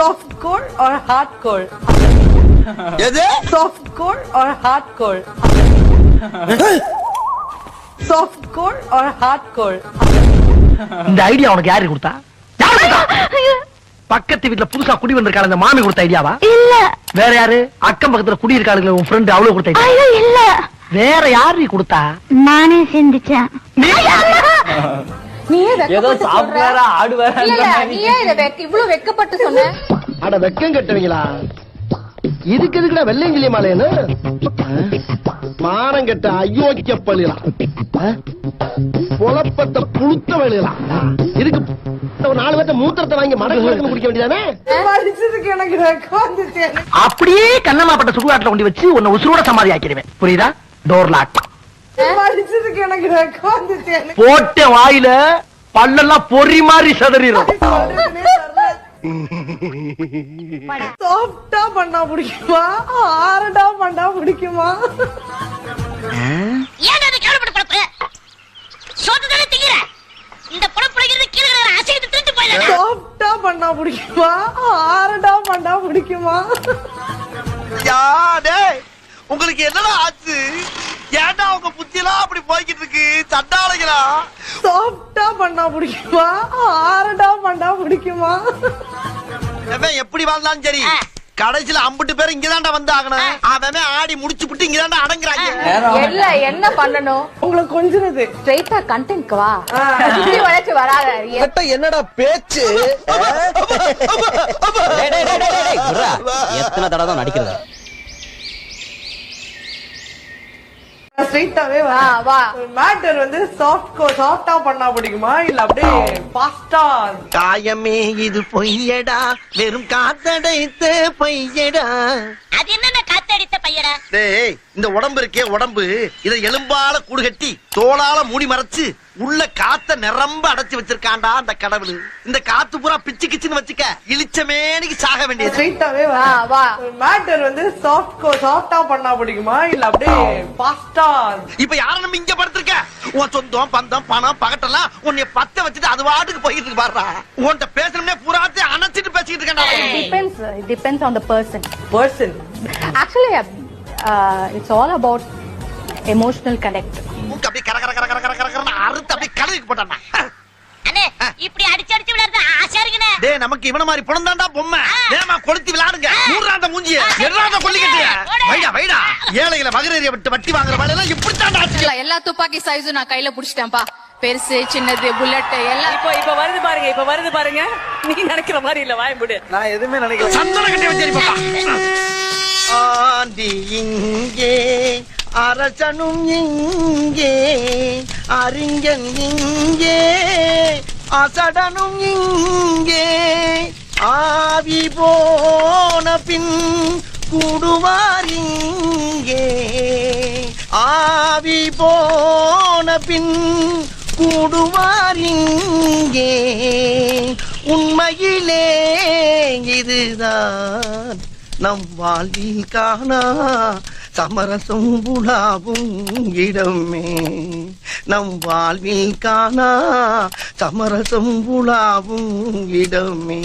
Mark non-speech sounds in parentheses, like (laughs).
Soft core or hard core? எது Soft core or hard core? Soft core or hard core? இந்த idea உனக்கு யாரு கொடுத்தா? பக்கத்து வீட்டுல புதுசா குடி வந்திருக்காள் அந்த மாமி கொடுத்த ஐடியாவா இல்ல. வேற யாரு? அக்கம் பக்கத்துல குடி இருக்காளுங்களே உன் ஃப்ரெண்ட் அவ்வளவு கொடுத்த? ஐயோ இல்ல. வேற யாரு கொடுத்தா? நானே சிந்திச்சேன். நீ ஏன் ஏதோ வெக்கப்பட்டு சொல்ற? சாப்பிடுவாரா ஆடுவாரா இல்ல இல்ல நீ ஏன் இத வெக்க இவ்வளவு வெக்கப்பட்டு சொன்ன? அட வெக்கம் கட்டுவீங்களா? இதுக்கு எதுக்குடா வெள்ளையங்கிலி மாலையன்னு மானம் கெட்ட அயோக்கிய பள்ளிலாம் புலப்பட்ட புழுத்த வழியலாம் இதுக்கு ஒரு நாலு பேர்த்த மூத்திரத்தை வாங்கி மடக்கு குடிக்க வேண்டியதானே. அப்படியே கண்ணமாப்பட்ட சுடுகாட்டுல கொண்டு வச்சு உன்னை உசுரோட சமாதி ஆக்கிடுவேன் புரியுதா? டோர் லாக் (laughs) படிச்சதுக்கு எனக்கு. போட்ட வாயில பல்லெல்லாம் பொறி மாதிரி சதறிடும். சாஃப்டா (laughs) பண்ணா பிடிக்குமா? ஹார்டா பண்ணா பிடிக்குமா? சாஃப்டா பண்ணா பிடிக்குமா? ஹார்டா பண்ணா பிடிக்குமா? யா டேய் உங்களுக்கு என்னடா ஆச்சு? ஏன்டா உங்க புத்தியெல்லாம் அப்படி போய்கிட்டு இருக்கு? சண்டாளைகளா? சாஃப்டா பண்ணா பிடிக்குமா? ஹார்டா பண்ணா பிடிக்குமா? எப்படி வாழ்ந்தாலும் சரி. கடைசியில அம்புட்டு பேர் இங்கதான்டா வந்து ஆகணும். அவன் ஆடி முடிச்சு புட்டு இங்கதான்டா அடங்குறாங்க. இல்ல என்ன பண்ணணும்? உங்களை கொஞ்சினது ஸ்ட்ரைட்டா கண்டென்ட்க்கு வா. சுத்தி வளைச்சு வராத என்னடா பேச்சு? எத்தனை தடவை தான் நடிக்கிறதா? ஸ்ட்ரைட்டாவே வா வா. மேட்டர் வந்து சாஃப்ட் கோ சாஃப்டா பண்ணா பிடிக்குமா? இல்ல அப்படியே ஃபாஸ்டா காயமே இது பொய்யடா. வெறும் காத்தடைத்த பொய்யடா. அது என்னென்ன காத்தடித்த பையடா டேய் இந்த உடம்பு இருக்கே உடம்பு. இதை எலும்பால கூடு கட்டி தோளால மூடி மறைச்சு உள்ள காத்த நிரம்ப அடைச்சு வச்சிருக்கான்டா அந்த கடவுள். இந்த காத்து பூரா பிச்சு கிச்சுன்னு வச்சுக்க இளிச்சமேனிக்கு சாக வேண்டியது. ஸ்ட்ரைட்டாவே வா வா. மேட்டர் வந்து சாஃப்ட் கோ சாஃப்டா பண்ணா பிடிக்குமா? இல்ல அப்படியே ஃபாஸ்டா இப்ப யார நம்ம இங்க படுத்திருக்க? உன் சொந்தம் பந்தம் பணம் பகட்டெல்லாம் உன்னை பத்த வச்சுட்டு அது வாட்டுக்கு போயிட்டு இருக்கு பாடுறா உன்கிட்ட பேசணும்னே பூராத்தி அணைச்சிட்டு பேசிட்டு இருக்கேன்டா. Depends depends on the person person actually it's all about emotional connect அப்படியே கர கர கர கர கர கரன்னு அறுத்து அப்படியே கழுவிக்கு போட்டானா அண்ணே இப்படி அடிச்சு அடிச்சு விளையாடுறது ஆசையா இருக்குண்ணே. டேய் நமக்கு இவன மாதிரி புலந்தாண்டா பொம்மை. ஏமா கொளுத்தி விளையாடுங்க. மூன்றாந்த மூஞ்சிய. எறாத கொல்லிக்கட்டிய. வைடா வைடா. ஏழைகளை மகரேறிய விட்டு வட்டி வாங்குற வேலை எல்லாம் இப்படி தாண்டா இல்ல, எல்லா துப்பாக்கி சைஸும் நான் கையில புடிச்சிட்டேன்ப்பா. பெருசு சின்னது புல்லட் எல்லாம். இப்ப இப்ப வருது பாருங்க இப்ப வருது பாருங்க. நீ நினைக்கிற மாதிரி இல்ல வாய் முடு. நான் எதுவுமே நினைக்கல. சந்தன கட்டி வச்சேரி பாப்பா ஆண்டி இங்கே அரசனும் இங்கே அறிஞன் இங்கே அசடனும் இங்கே ஆவி போன பின் கூடுவார் இங்கே. ஆவி போன பின் கூடுவார் இங்கே. உண்மையிலே இதுதான் நம் வாழ்வில் காணா சமரசம் உலாவும் இடமே. நம் வாழ்வில் காணா சமரசம் உலாவும் இடமே.